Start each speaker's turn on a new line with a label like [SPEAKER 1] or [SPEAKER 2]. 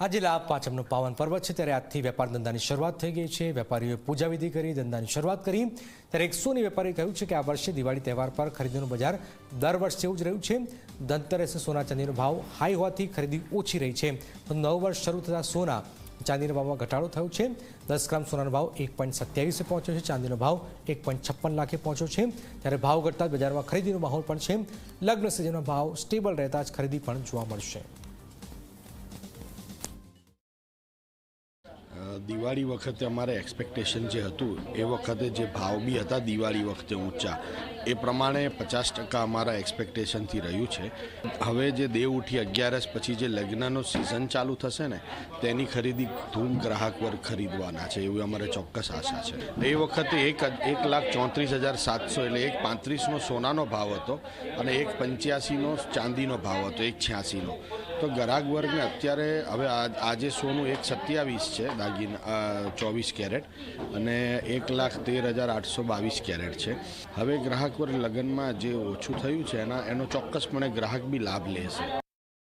[SPEAKER 1] આજે લાભ પાંચમનો પાવન પર્વ છે, ત્યારે આજથી વેપાર ધંધાની શરૂઆત થઈ ગઈ છે. વેપારીઓએ પૂજાવિધિ કરી, ધંધાની શરૂઆત કરી. ત્યારે એક સોની વેપારીએ કહ્યું છે કે આ વર્ષે દિવાળી તહેવાર પર ખરીદીનું બજાર દર વર્ષ જેવું જ રહ્યું છે. ધનતેરસે સોના ચાંદીનો ભાવ હાઈ હોવાથી ખરીદી ઓછી રહી છે. તો નવ વર્ષ શરૂ થતાં સોના ચાંદીના ભાવમાં ઘટાડો થયો છે. દસ ગ્રામ સોનાનો ભાવ એક પોઈન્ટ સત્યાવીસે પહોંચ્યો છે. ચાંદીનો ભાવ એક પોઈન્ટ છપ્પન લાખે પહોંચ્યો છે. ત્યારે ભાવ ઘટતા બજારમાં ખરીદીનો માહોલ પણ છે. લગ્ન સિઝનનો ભાવ સ્ટેબલ રહેતા જ ખરીદી પણ જોવા મળશે.
[SPEAKER 2] દિવાળી વખતે અમારે એક્સપેક્ટેશન જે હતું, એ વખતે જે ભાવ બી હતા દિવાળી વખતે ઊંચા, એ પ્રમાણે પચાસ ટકા અમારા એક્સપેક્ટેશનથી રહ્યું છે. હવે જે દેવ ઉઠી અગિયારસ પછી જે લગ્નનો સિઝન ચાલુ થશે ને, તેની ખરીદી ધૂમ ગ્રાહક વર્ગ ખરીદવાના છે એવી અમારે ચોક્કસ આશા છે. એ વખતે એક એક લાખ ચોત્રીસ હજાર સાતસો એટલે એક પાંત્રીસનો સોનાનો ભાવ હતો અને એક પંચ્યાસીનો ચાંદીનો ભાવ હતો, એક છ્યાસીનો. તો ગ્રાહક વર્ગને અત્યારે હવે આજે સોનું એક સત્યાવીસ છે, દાગીના ચોવીસ કેરેટ અને એક લાખ તેર હજાર આઠસો બાવીસ કેરેટ છે. હવે ગ્રાહક પર લગ્નમાં જે ઓછું થયું છે એના, એનો ચોક્કસપણે ગ્રાહક બી લાભ લેશે.